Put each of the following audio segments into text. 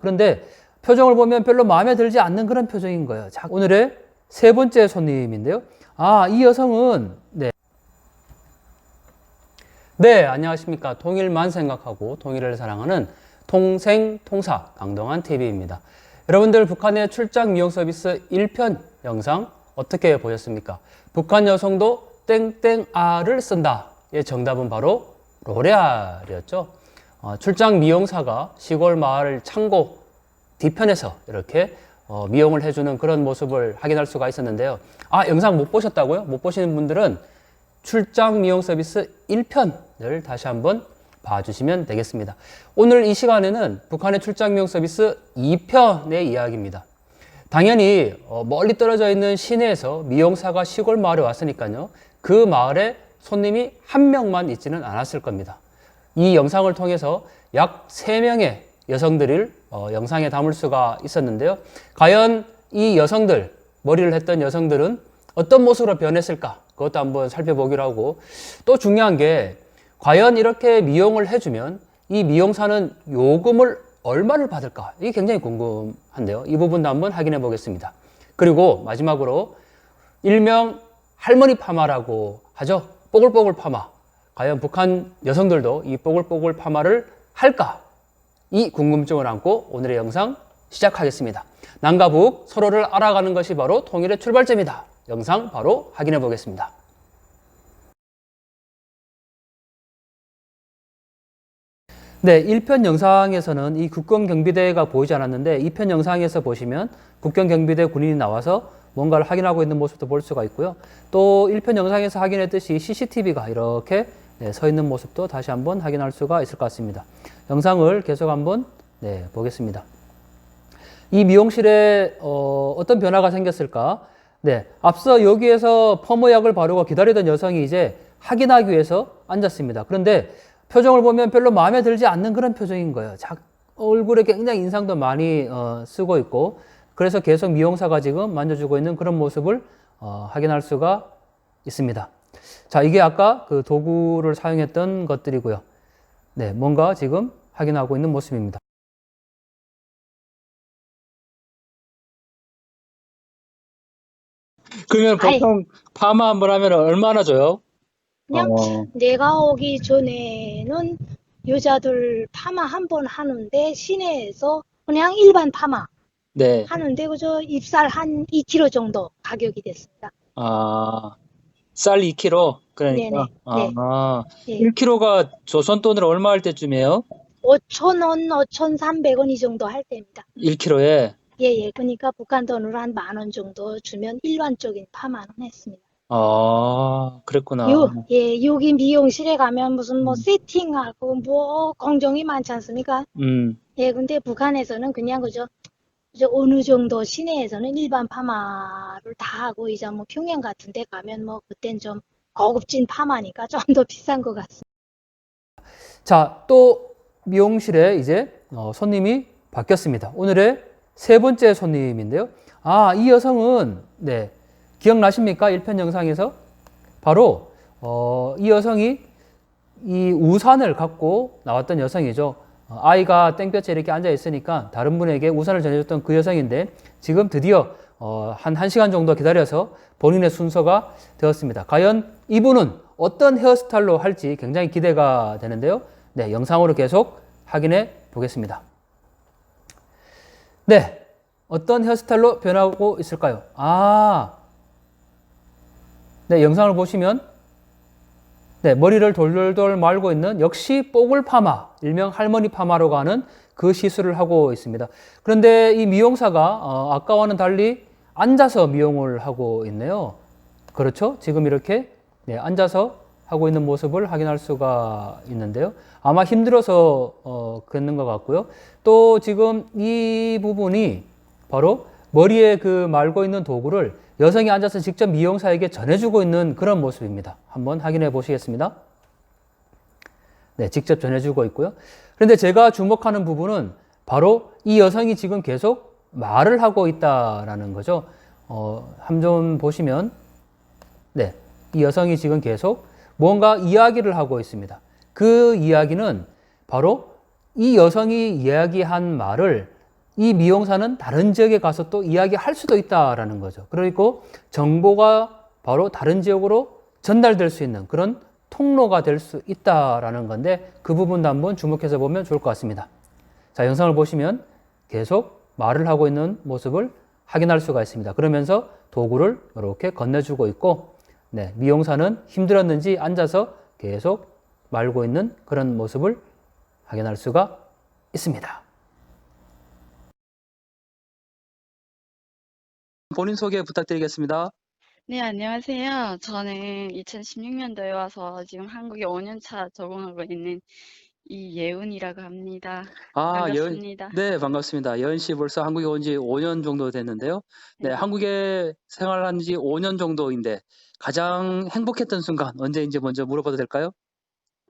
그런데 표정을 보면 별로 마음에 들지 않는 그런 표정인 거예요. 자, 오늘의 세 번째 손님인데요. 아, 이 여성은 네. 네, 안녕하십니까. 통일만 생각하고 통일을 사랑하는 통생통사 강동환 TV입니다. 여러분들 북한의 출장 미용 서비스 1편 영상 어떻게 보셨습니까? 북한 여성도 땡땡아를 쓴다. 의 정답은 바로 로레알이었죠. 어, 출장 미용사가 시골 마을 창고 뒤편에서 이렇게 어, 미용을 해주는 그런 모습을 확인할 수가 있었는데요. 아, 영상 못 보셨다고요? 못 보시는 분들은 출장 미용 서비스 1편을 다시 한번 봐주시면 되겠습니다. 오늘 이 시간에는 북한의 출장 미용 서비스 2편의 이야기입니다. 당연히 어, 멀리 떨어져 있는 시내에서 미용사가 시골 마을에 왔으니까요. 그 마을에 손님이 한 명만 있지는 않았을 겁니다. 이 영상을 통해서 약 3명의 여성들을 어, 영상에 담을 수가 있었는데요. 과연 이 여성들, 머리를 했던 여성들은 어떤 모습으로 변했을까? 그것도 한번 살펴보기로 하고 또 중요한 게 과연 이렇게 미용을 해주면 이 미용사는 요금을 얼마를 받을까? 이게 굉장히 궁금한데요. 이 부분도 한번 확인해 보겠습니다. 그리고 마지막으로 일명 할머니 파마라고 하죠. 뽀글뽀글 파마. 과연 북한 여성들도 이 뽀글뽀글 파마를 할까? 이 궁금증을 안고 오늘의 영상 시작하겠습니다. 남과 북 서로를 알아가는 것이 바로 통일의 출발점이다. 영상 바로 확인해 보겠습니다. 네, 1편 영상에서는 이 국경 경비대가 보이지 않았는데 2편 영상에서 보시면 국경 경비대 군인이 나와서 뭔가를 확인하고 있는 모습도 볼 수가 있고요. 또 1편 영상에서 확인했듯이 CCTV가 이렇게 네, 서 있는 모습도 다시 한번 확인할 수가 있을 것 같습니다. 영상을 계속 한번 네, 보겠습니다. 이 미용실에 어, 어떤 변화가 생겼을까? 네, 앞서 여기에서 펌어약을 바르고 기다리던 여성이 이제 확인하기 위해서 앉았습니다. 그런데 표정을 보면 별로 마음에 들지 않는 그런 표정인 거예요. 자, 얼굴에 굉장히 인상도 많이 어, 쓰고 있고 그래서 계속 미용사가 지금 만져주고 있는 그런 모습을 어, 확인할 수가 있습니다. 자, 이게 아까 그 도구를 사용했던 것들이고요. 네, 뭔가 지금 확인하고 있는 모습입니다. 그러면 아이. 보통 파마 한번 하면 얼마나 줘요? 그냥 어, 내가 오기 전에는 여자들 파마 한 번 하는데 시내에서 그냥 일반 파마 네. 하는데 그저 입살 한 2kg 정도 가격이 됐습니다. 아, 쌀 2kg. 그러니까. 네네, 네. 아, 예. 1kg가 조선 돈으로 얼마 할 때쯤이에요? 5,000원, 5,300원 이 정도 할 때입니다. 1kg에. 예, 예. 그러니까 북한 돈으로 한 만 원 정도 주면 일반적인 파마는 했습니다. 아, 그랬구나. 요, 예, 여기 미용실에 가면 무슨 뭐 음. 세팅하고 뭐 공정이 많지 않습니까? 음, 예, 근데 북한에서는 그냥 그저, 그저 어느 정도 시내에서는 일반 파마를 다 하고 이제 뭐 평양 같은 데 가면 뭐 그땐 좀 고급진 파마니까 좀 더 비싼 것 같습니다. 자, 또 미용실에 이제 어, 손님이 바뀌었습니다. 오늘의 세 번째 손님인데요. 아, 이 여성은 네. 기억나십니까? 1편 영상에서 바로 어, 이 여성이 이 우산을 갖고 나왔던 여성이죠. 어, 아이가 땡볕에 이렇게 앉아 있으니까 다른 분에게 우산을 전해줬던 그 여성인데 지금 드디어 어, 한 1시간 정도 기다려서 본인의 순서가 되었습니다. 과연 이분은 어떤 헤어스타일로 할지 굉장히 기대가 되는데요. 네, 영상으로 계속 확인해 보겠습니다. 네, 어떤 헤어스타일로 변하고 있을까요? 아, 네, 영상을 보시면 네, 머리를 돌돌돌 말고 있는 역시 뽀글 파마, 일명 할머니 파마로 가는 그 시술을 하고 있습니다. 그런데 이 미용사가 어, 아까와는 달리 앉아서 미용을 하고 있네요. 그렇죠? 지금 이렇게 네, 앉아서 하고 있는 모습을 확인할 수가 있는데요. 아마 힘들어서 어, 그랬는 것 같고요. 또 지금 이 부분이 바로 머리에 그 말고 있는 도구를 여성이 앉아서 직접 미용사에게 전해주고 있는 그런 모습입니다. 한번 확인해 보시겠습니다. 네, 직접 전해주고 있고요. 그런데 제가 주목하는 부분은 바로 이 여성이 지금 계속 말을 하고 있다라는 거죠. 어, 한번 보시면, 네, 이 여성이 지금 계속 뭔가 이야기를 하고 있습니다. 그 이야기는 바로 이 여성이 이야기한 말을 이 미용사는 다른 지역에 가서 또 이야기할 수도 있다라는 거죠. 그리고 정보가 바로 다른 지역으로 전달될 수 있는 그런 통로가 될 수 있다라는 건데 그 부분도 한번 주목해서 보면 좋을 것 같습니다. 자, 영상을 보시면 계속 말을 하고 있는 모습을 확인할 수가 있습니다. 그러면서 도구를 이렇게 건네주고 있고, 네, 미용사는 힘들었는지 앉아서 계속 말고 있는 그런 모습을 확인할 수가 있습니다. 본인 소개 부탁드리겠습니다. 네, 안녕하세요. 저는 2016년도에 와서 지금 한국에 5년 차 적응하고 있는 이예은이라고 합니다. 아, 여, 반갑습니다. 네, 반갑습니다. 여은 씨 벌써 한국에 온 지 5년 정도 됐는데요. 네, 네. 한국에 생활한 지 5년 정도인데 가장 행복했던 순간 언제인지 먼저 물어봐도 될까요?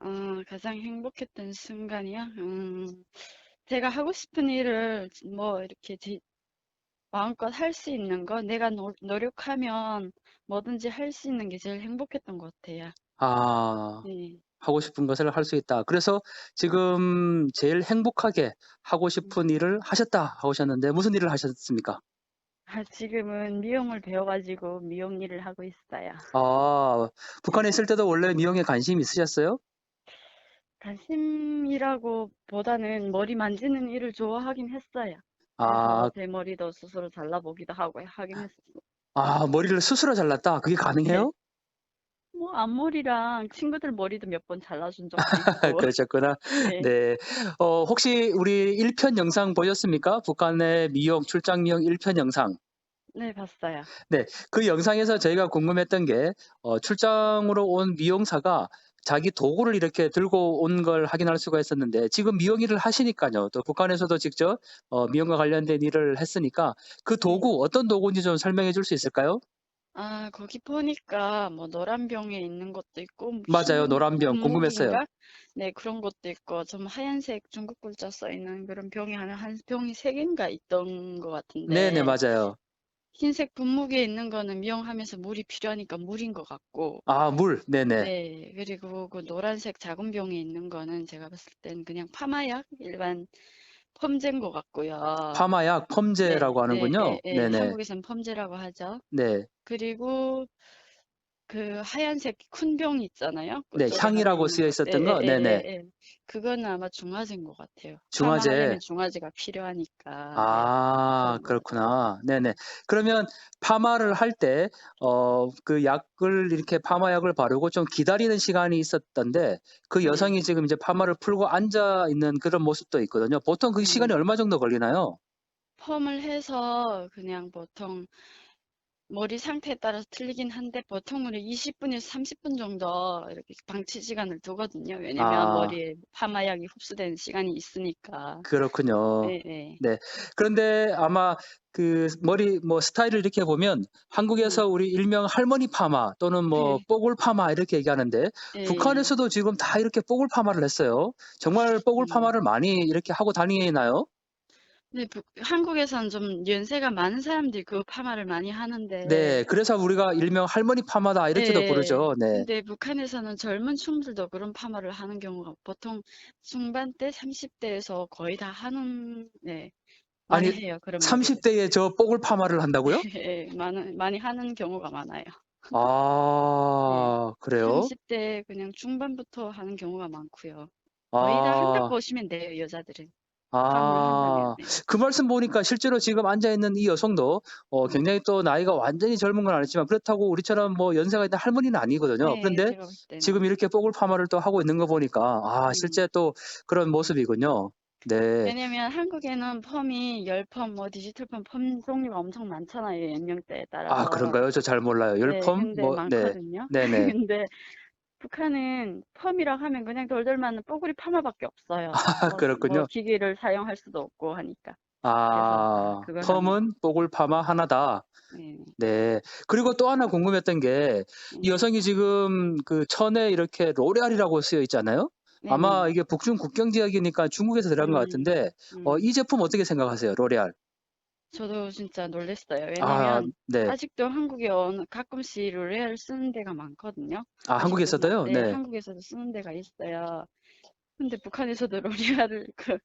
어, 가장 행복했던 순간이요? 음, 제가 하고 싶은 일을 뭐 이렇게 제- 마음껏 할 수 있는 거, 내가 노, 노력하면 뭐든지 할 수 있는 게 제일 행복했던 것 같아요. 아, 네. 하고 싶은 것을 할 수 있다. 그래서 지금 제일 행복하게 하고 싶은 일을 하셨다 하셨는데 무슨 일을 하셨습니까? 아, 지금은 미용을 배워가지고 미용 일을 하고 있어요. 아, 북한에 있을 때도 원래 미용에 관심 있으셨어요? 관심이라고 보다는 머리 만지는 일을 좋아하긴 했어요. 아, 그래서 제 머리도 스스로 잘라보기도 하고 하긴 했었어. 아, 머리를 스스로 잘랐다. 그게 가능해요? 뭐 앞머리랑 친구들 머리도 몇 번 잘라준 적도 있고. 그러셨구나. 네. 네. 어, 혹시 우리 1편 영상 보셨습니까? 북한의 미용, 출장 미용 1편 영상. 네, 봤어요. 그 영상에서 저희가 궁금했던 게, 어, 출장으로 온 미용사가 자기 도구를 이렇게 들고 온 걸 확인할 수가 있었는데, 지금 미용 일을 하시니까요. 또 북한에서도 직접 어, 미용과 관련된 일을 했으니까, 그 도구, 어떤 도구인지 좀 설명해 줄 수 있을까요? 아, 거기 보니까 뭐 노란 병에 있는 것도 있고 맞아요. 흰 노란 병. 궁금했어요. 네, 그런 것도 있고 좀 하얀색 중국 글자 써 있는 그런 병이 하나 한 병이 세 개인가 있던 것 같은데. 네네, 맞아요. 흰색 분무기에 있는 거는 미용하면서 물이 필요하니까 물인 것 같고, 아, 물. 네네. 네, 그리고 그 노란색 작은 병에 있는 거는 제가 봤을 땐 그냥 파마약, 일반 펌제인 것 같고요. 파마약, 펌제라고 네, 하는군요. 네, 네, 네. 네네. 한국에선 펌제라고 하죠. 네. 그리고 그 하얀색 큰 병이 있잖아요. 네, 그쪽에 향이라고 쓰여. 있었던 예, 거? 예, 네네. 그거는 아마 중화제인 것 같아요. 중화제. 파마하려면 중화제가 필요하니까. 네, 아, 그렇구나. 네네. 그러면 파마를 할 때, 어, 그 약을 이렇게 파마약을 바르고 좀 기다리는 시간이 있었던데, 그 네. 여성이 지금 이제 파마를 풀고 앉아 있는 그런 모습도 있거든요. 보통 그 시간이 음. 얼마 정도 걸리나요? 펌을 해서 그냥 보통 머리 상태에 따라서 틀리긴 한데 보통은 20분에서 30분 정도 이렇게 방치 시간을 두거든요. 왜냐면 아. 머리에 파마약이 흡수되는 시간이 있으니까. 그렇군요. 네, 네. 그런데 아마 그 머리 뭐 스타일을 이렇게 보면 한국에서 우리 일명 할머니 파마 또는 뭐 네. 뽀글 파마 이렇게 얘기하는데 네. 북한에서도 지금 다 이렇게 뽀글 파마를 했어요. 정말 뽀글 음. 파마를 많이 이렇게 하고 다니나요? 네, 북- 한국에선 좀 연세가 많은 사람들이 그 파마를 많이 하는데 네, 그래서 우리가 일명 할머니 파마다 이렇게도 네. 부르죠. 네. 근데 북한에서는 젊은 춤들도 그런 파마를 하는 경우가 보통 중반대 30대에서 거의 다 하는 네, 많이 아니, 해요. 그런 30대에 저 뽀글 파마를 한다고요? 예, 많은, 많이 하는 경우가 많아요. 아, 그래요? 30대 그냥 중반부터 하는 경우가 많고요. 거의 다 한다고 아, 보시면 돼요, 여자들은. 아. 네. 그 말씀 보니까 실제로 지금 앉아 있는 이 여성도 어, 굉장히 또 나이가 완전히 젊은 건 아니지만 그렇다고 우리처럼 뭐 연세가 있는 할머니는 아니거든요. 네, 그런데 제가 봤을 때는. 지금 이렇게 뽀글 파마를 또 하고 있는 거 보니까 아, 음. 실제 또 그런 모습이군요. 네. 왜냐면 한국에는 펌이 열펌, 뭐 디지털 펌, 펌 종류가 엄청 많잖아요, 연령대에 따라서. 아, 그런가요? 저 잘 몰라요. 네, 열펌 근데 뭐 네. 많거든요. 네네. 근데 북한은 펌이라고 하면 그냥 돌돌 맞는 뽀글이 파마밖에 없어요. 아, 뭐, 그렇군요. 뭐 기기를 사용할 수도 없고 하니까. 아, 펌은 뽀글 파마 하나다. 네. 네. 그리고 또 하나 궁금했던 게이 음. 여성이 지금 그 천에 이렇게 로레알이라고 쓰여 있잖아요. 네, 아마 네. 이게 북중 국경 지역이니까 중국에서 들어간 것 음, 같은데 음. 어, 이 제품 어떻게 생각하세요? 로레알. 저도 진짜 놀랐어요. 아, 왜냐면 네. 아직도 한국에 가끔씩 로레알 쓰는 데가 많거든요. 아, 한국에서도요? 네, 네. 한국에서도 쓰는 데가 있어요. 근데 북한에서도 로레알을 그,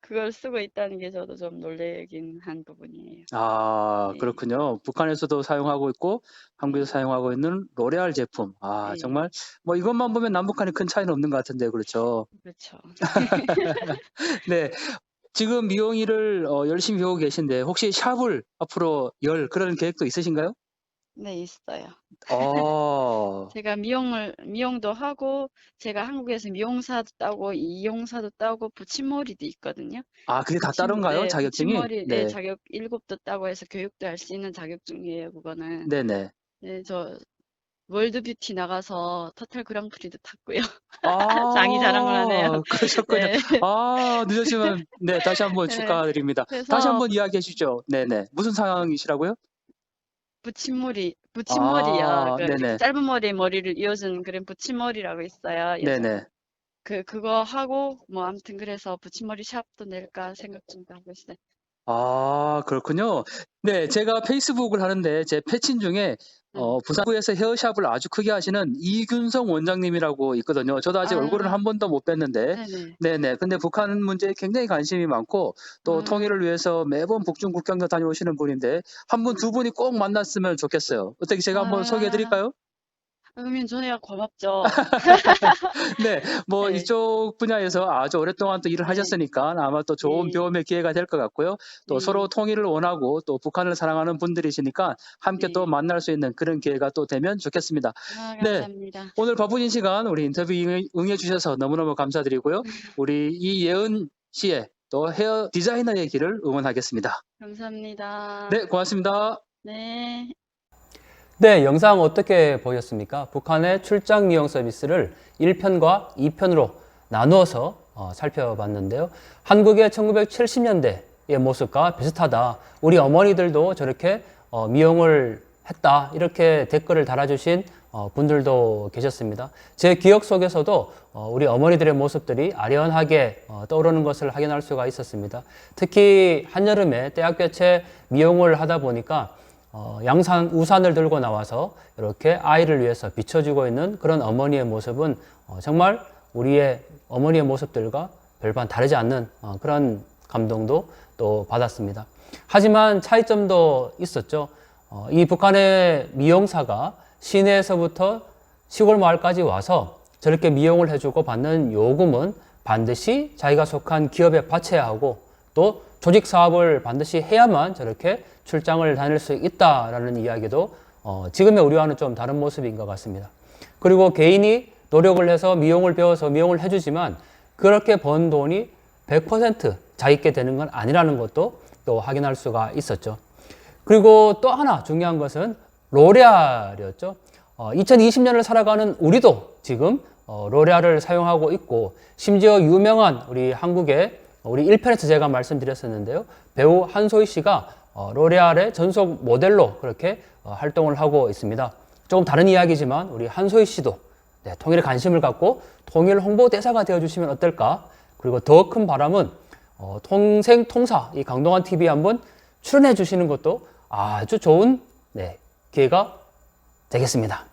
그걸 쓰고 있다는 게 저도 좀 놀래긴 한 부분이에요. 아, 네. 그렇군요. 북한에서도 사용하고 있고 한국에서 사용하고 있는 로레알 제품. 아, 네. 정말 뭐 이것만 보면 남북한이 큰 차이는 없는 것 같은데 그렇죠. 그렇죠. 네. 지금 미용일을 어, 열심히 배우고 계신데 혹시 샵을 앞으로 열 그런 계획도 있으신가요? 네, 있어요. 어, 제가 미용을 미용도 하고 제가 한국에서 미용사도 따고 이용사도 따고 붙임머리도 있거든요. 아, 그게 다 붙임- 따른가요? 네, 자격증이? 붙임머리 네, 네. 자격 1급도 따고 해서 교육도 할 수 있는 자격증이에요, 그거는. 네네. 네, 저 월드 뷰티 나가서 터틀 그랑프리도 탔고요. 아, 자기 자랑을 하네요. 그러셨군요. 네. 아, 늦으시면 네, 다시 한번 네. 축하드립니다. 그래서 다시 한번 이야기해 주시죠. 네네. 무슨 상황이시라고요? 붙임머리, 붙임머리요. 아, 그 네네. 짧은 머리에 머리를 이어주는 그런 붙임머리라고 있어요. 그래서 네네. 그 그거 하고 뭐 아무튼 그래서 붙임머리 샵도 낼까 생각 중도 하고 있어요. 아, 그렇군요. 네, 제가 페이스북을 하는데 제 패친 중에 음. 어, 부산구에서 헤어샵을 아주 크게 하시는 이균성 원장님이라고 있거든요. 저도 아직 아. 얼굴을 한 번도 못 뵀는데, 네네. 네네. 근데 북한 문제에 굉장히 관심이 많고, 또 아. 통일을 위해서 매번 북중 국경도 다녀오시는 분인데, 한 분, 두 분이 꼭 만났으면 좋겠어요. 어떻게 제가 한번 아. 소개해 드릴까요? 그러면 저야 고맙죠. 네, 뭐 네. 이쪽 분야에서 아주 오랫동안 또 일을 네. 하셨으니까 아마 또 좋은 네. 배움의 기회가 될 것 같고요. 또 네. 서로 통일을 원하고 또 북한을 사랑하는 분들이시니까 함께 네. 또 만날 수 있는 그런 기회가 또 되면 좋겠습니다. 아, 네. 감사합니다. 오늘 바쁘신 시간 우리 인터뷰 응해, 응해 주셔서 너무너무 감사드리고요. 우리 이예은 씨의 또 헤어 디자이너의 길을 응원하겠습니다. 감사합니다. 네, 고맙습니다. 네. 네, 영상 어떻게 보셨습니까? 북한의 출장 미용 서비스를 1편과 2편으로 나누어서 어, 살펴봤는데요. 한국의 1970년대의 모습과 비슷하다. 우리 어머니들도 저렇게 어, 미용을 했다. 이렇게 댓글을 달아주신 어, 분들도 계셨습니다. 제 기억 속에서도 어, 우리 어머니들의 모습들이 아련하게 어, 떠오르는 것을 확인할 수가 있었습니다. 특히 한여름에 떼학볕에 미용을 하다 보니까 어, 양산 우산을 들고 나와서 이렇게 아이를 위해서 비춰주고 있는 그런 어머니의 모습은 어, 정말 우리의 어머니의 모습들과 별반 다르지 않는 어, 그런 감동도 또 받았습니다. 하지만 차이점도 있었죠. 어, 이 북한의 미용사가 시내에서부터 시골 마을까지 와서 저렇게 미용을 해주고 받는 요금은 반드시 자기가 속한 기업에 바쳐야 하고 또 조직 사업을 반드시 해야만 저렇게 출장을 다닐 수 있다라는 이야기도 어, 지금의 우리와는 좀 다른 모습인 것 같습니다. 그리고 개인이 노력을 해서 미용을 배워서 미용을 해주지만 그렇게 번 돈이 100% 자기께 되는 건 아니라는 것도 또 확인할 수가 있었죠. 그리고 또 하나 중요한 것은 로레알이었죠. 어, 2020년을 살아가는 우리도 지금 어, 로레알을 사용하고 있고 심지어 유명한 우리 한국의 우리 1편에서 제가 말씀드렸었는데요. 배우 한소희 씨가 어, 로레알의 전속 모델로 그렇게 어, 활동을 하고 있습니다. 조금 다른 이야기지만 우리 한소희 씨도 네, 통일에 관심을 갖고 통일 홍보 대사가 되어 주시면 어떨까? 그리고 더 큰 바람은 어, 통생 통사 이 강동원 TV에 한번 출연해 주시는 것도 아주 좋은 네, 기회가 되겠습니다.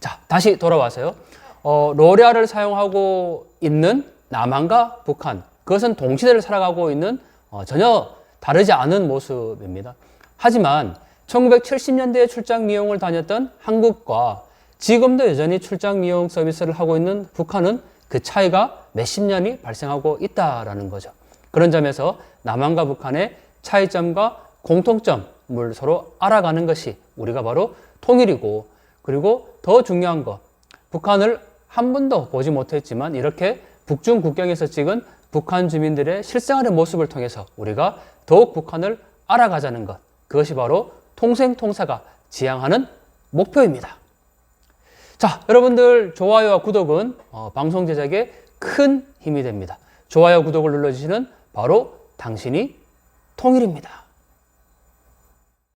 자, 다시 돌아와서요. 어, 로레알을 사용하고 있는 남한과 북한, 그것은 동시대를 살아가고 있는 어, 전혀 다르지 않은 모습입니다. 하지만 1970년대에 출장 미용을 다녔던 한국과 지금도 여전히 출장 미용 서비스를 하고 있는 북한은 그 차이가 몇십 년이 발생하고 있다라는 거죠. 그런 점에서 남한과 북한의 차이점과 공통점을 서로 알아가는 것이 우리가 바로 통일이고 그리고 더 중요한 거 북한을 한 번도 보지 못했지만 이렇게 북중 국경에서 찍은 북한 주민들의 실생활의 모습을 통해서 우리가 더욱 북한을 알아가자는 것 그것이 바로 통생통사가 지향하는 목표입니다. 자, 여러분들 좋아요와 구독은 어, 방송 제작에 큰 힘이 됩니다. 좋아요, 구독을 눌러주시는 바로 당신이 통일입니다.